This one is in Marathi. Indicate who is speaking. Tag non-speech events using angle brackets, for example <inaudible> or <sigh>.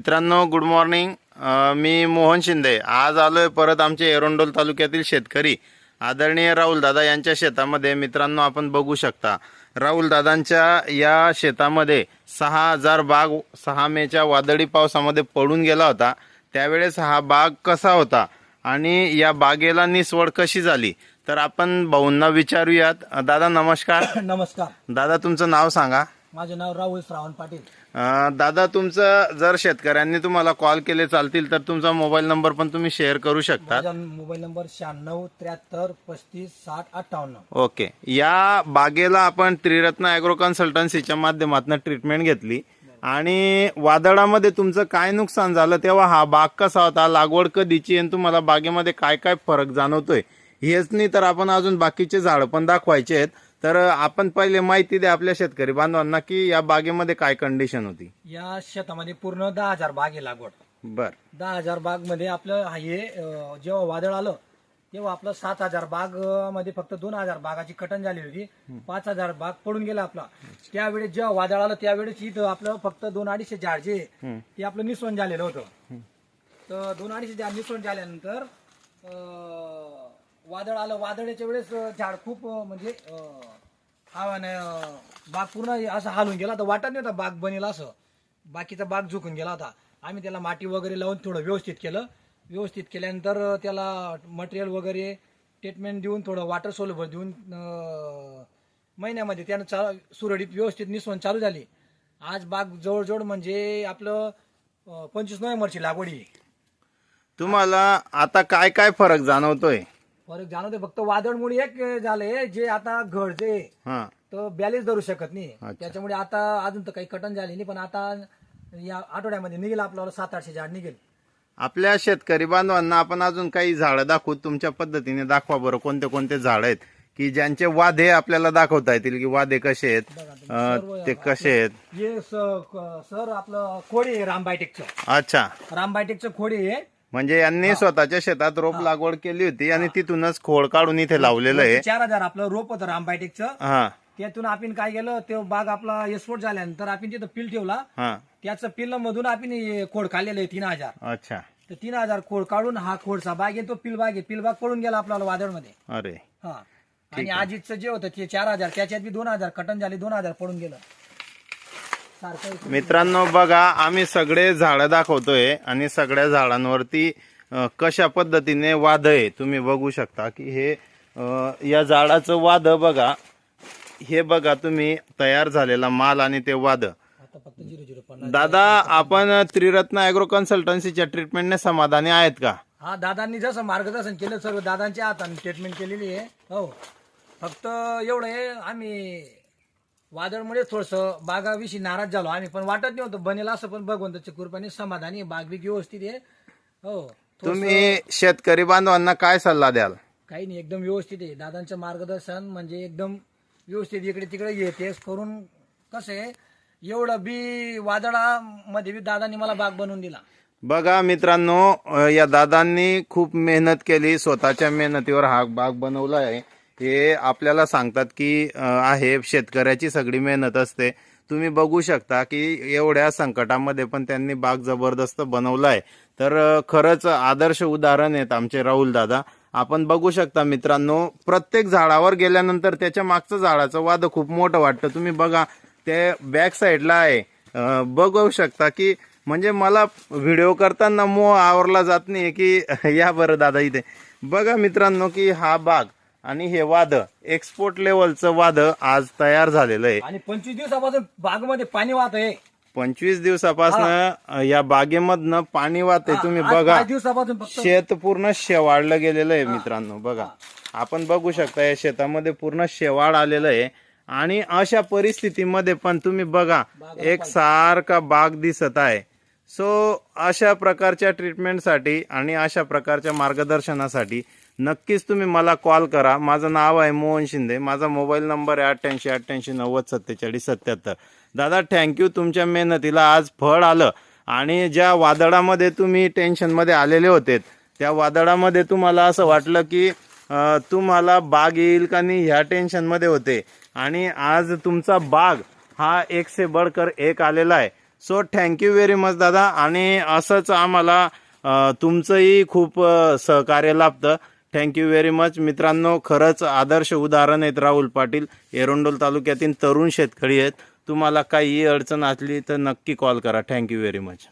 Speaker 1: मित्रांनो गुड मॉर्निंग मी मोहन शिंदे. आज आलोय परत आमचे एरोंडोल तालुक्यातील शेतकरी आदरणीय राहुल दादा यांच्या शेतामध्ये. मित्रांनो आपण बघू शकता राहुल दादांच्या या शेतामध्ये सहा हजार बाग सहा मेच्या वादळी पावसामध्ये पडून गेला होता. त्यावेळेस हा बाग कसा होता आणि या बागेला निसवड कशी झाली? तर आपण भाऊंना विचारूयात. दादा नमस्कार. <coughs>
Speaker 2: नमस्कार.
Speaker 1: दादा तुमचं नाव सांगा.
Speaker 2: माझे नाव राहुल श्रावण पाटील.
Speaker 1: अं, दादा तुमचं जर शेतकऱ्यांनी तुम्हाला कॉल केले चालतील तर तुमचा मोबाईल नंबर पण तुम्ही शेअर करू शकता.
Speaker 2: माझा मोबाईल नंबर शहाण्णव त्र्याहत्तर पस्तीस साठ अठ्ठावन्न.
Speaker 1: ओके. या बागेला आपण त्रिरत्न अॅग्रो कन्सल्टन्सीच्या माध्यमातून ट्रीटमेंट घेतली. आणि वादळामध्ये तुमचं काय नुकसान झालं तेव्हा हा बाग कसा होता लागवड कधीची आणि तुम्हाला बागेमध्ये काय काय फरक जाणवतोय हेच नाही तर आपण अजून बाकीचे झाडं पण दाखवायचे आहेत. तर आपण पहिले माहिती द्या आपल्या शेतकरी बांधवांना की या बागेमध्ये काय कंडिशन होती?
Speaker 2: या शेतामध्ये पूर्ण दहा हजार बाग आहे लागवड.
Speaker 1: बर.
Speaker 2: दहा हजार बागमध्ये आपलं हा अं, जेव्हा वादळ आलं तेव्हा आपलं सात हजार बाग अं, मध्ये फक्त दोन हजार बागाची कटन झाली होती. पाच हजार बाग पडून गेला आपला. त्यावेळेस जेव्हा वादळ आलं त्यावेळेस इथं आपलं फक्त दोन अडीचशे झाड जे आहे, ते आपलं निसवण झालेलं होतं. तर दोन अडीचशे झाड निसवण झाल्यानंतर अं, वादळ आलं वादळाच्या वेळेस झाड खूप म्हणजे अं, हवाने बाग पूर्ण असं हालून गेला तर वाटत नव्हता बाग बनेल असं. बाकीचा बाग झुकून गेला होता. आम्ही त्याला माती वगैरे लावून थोडं व्यवस्थित केलं. व्यवस्थित केल्यानंतर त्याला मटेरियल वगैरे ट्रीटमेंट देऊन थोडं वॉटर सोल्युबल देऊन महिन्यामध्ये त्यानं चा सुरळीत व्यवस्थित निसवण चालू झाली. आज बाग जवळजवळ म्हणजे आपलं पंचवीस नोव्हेंबरची लागवडी
Speaker 1: तुम्हाला आता काय काय फरक जाणवतोय?
Speaker 2: फरक जाणवते फक्त वादळमुळे एक झालंय जे आता घडते
Speaker 1: हा.
Speaker 2: तर बॅलेन्स धरू शकत नाही. त्याच्यामुळे आता अजून तर काही कटन झाली नाही पण आता या आठवड्यामध्ये निघेल आपल्याला सात आठशे झाड निघेल.
Speaker 1: आपल्या शेतकरी बांधवांना आपण अजून काही झाडं दाखवू तुमच्या पद्धतीने दाखवा बरं कोणते कोणते झाड आहेत की ज्यांचे वादे आपल्याला दाखवता येतील की वादे कसे आहेत अं, ते कसे आहेत?
Speaker 2: हे स- क- सर आपलं खोडे आहे रामबायटेकचं.
Speaker 1: अच्छा.
Speaker 2: रामबायटेकचं खोडे आहे.
Speaker 1: म्हणजे यांनी स्वतःच्या शेतात रोप लागवड केली होती आणि तिथूनच खोड काढून इथे लावलेलं आहे.
Speaker 2: चार हजार आपलं रोप होतं रामबायटेकचं.
Speaker 1: हा.
Speaker 2: त्यातून आपण काय केलं ते बाग आपला एक्सपोर्ट झाल्यानंतर आपण तिथं पिल ठेवला.
Speaker 1: हा.
Speaker 2: त्याचं पिल मधून आपण हे खोड काढलेलं आहे तीन हजार.
Speaker 1: अच्छा.
Speaker 2: तर तीन हजार खोड काढून हा खोडचा बाग आहे तो पिल बाग आहे. पिल बाग पडून गेला आपल्याला वादळमध्ये.
Speaker 1: अरे.
Speaker 2: हा. आणि आजीचं जे होतं ते चार हजार त्याच्यात बी दोन हजार कटन झाले दोन हजार पडून गेलं.
Speaker 1: मित्रांनो बघा आम्ही सगळे झाडं दाखवतोय आणि सगळ्या झाडांवरती कशा पद्धतीने वाद आहे तुम्ही बघू शकता की हे या झाडाचं वाद बघा. हे बघा तुम्ही तयार झालेला माल आणि ते वाद. दादा आपण त्रिरत्न अॅग्रो कन्सल्टन्सीच्या ट्रीटमेंटने समाधानी आहेत का?
Speaker 2: हा दादांनी जसं मार्गदर्शन केलं सर्व दादांच्या हाताने ट्रीटमेंट केलेली आहे. हो. फक्त एवढं आहे आम्ही वादळमुळे थोडस बागाविषयी नाराज झालो आम्ही पण वाटत नव्हतं. बनेल असं पण भगवंताच्या कृपाने समाधानी आहे. बाग बी व्यवस्थित आहे. हो
Speaker 1: तुम्ही शेतकरी बांधवांना काय सल्ला द्याल?
Speaker 2: काही नाही एकदम व्यवस्थित आहे. दादांचं मार्गदर्शन म्हणजे एकदम व्यवस्थित इकडे तिकडे येतेस करून कसं आहे एवढं बी वादळामध्ये बी दादांनी मला बाग बनवून दिला.
Speaker 1: बघा मित्रांनो अ, या दादांनी खूप मेहनत केली स्वतःच्या मेहनतीवर हा बाग बनवला आहे. हे आपल्याला सांगतात की आहे शेतकऱ्याची सगळी मेहनत असते. तुम्ही बघू शकता की एवढ्या संकटामध्ये पण त्यांनी बाग जबरदस्त बनवला आहे तर खरंच आदर्श उदाहरण आहेत आमचे राहुल दादा. आपण बघू शकता मित्रांनो प्रत्येक झाडावर गेल्यानंतर त्याच्या मागचं झाडाचं वाद खूप मोठं वाटतं. तुम्ही बघा ते बॅक साईडला आहे. बघू शकता की म्हणजे मला व्हिडिओ करताना मोह आवरला जात नाही की <laughs> या बरं दादा इथे. बघा मित्रांनो की हा बाग आणि हे वाद एक्सपोर्ट लेवलचं वाद आज तयार झालेलं आहे.
Speaker 2: आणि पंचवीस दिवसापासून बागमध्ये पाणी वाहत आहे.
Speaker 1: पंचवीस दिवसापासून या बागेमधनं पाणी वाहते तुम्ही बघा.
Speaker 2: दिवसापासून
Speaker 1: शेत पूर्ण शेवाळलं गेलेलं आहे मित्रांनो बघा. आपण बघू शकता या शेतामध्ये पूर्ण शेवाळ आलेलं आहे. आणि अशा परिस्थितीमध्ये पण तुम्ही बघा एक सारखा बाग दिसत आहे. सो अशा प्रकारच्या ट्रीटमेंटसाठी आणि अशा प्रकारच्या मार्गदर्शनासाठी नक्कीच तुम्ही मला कॉल करा. माझं नाव आहे मोहन शिंदे. माझा मोबाईल नंबर आहे अठ्ठ्याऐंशी अठ्ठ्याऐंशी नव्वद सत्तेचाळीस सत्याहत्तर. दादा थँक्यू तुमच्या मेहनतीला आज फळ आलं. आणि ज्या वादळामध्ये तुम्ही टेन्शनमध्ये आलेले होते त्या वादळामध्ये तुम्हाला असं वाटलं की तुम्हाला बाग येईल का नाही ह्या टेन्शनमध्ये होते. आणि आज तुमचा बाग हा एक से बडकर एक आलेला आहे. सो थँक्यू व्हेरी मच दादा. आणि असंच आम्हाला तुमचंही खूप सहकार्य लाभतं. थँक्यू व्हेरी मच मित्रांनो खरंच आदर्श उदाहरण आहेत राहुल पाटील. एरोंडोल तालुक्यातील तरुण शेतकरी आहेत. तुम्हाला काही अडचण असली तर नक्की कॉल करा. Thank you very much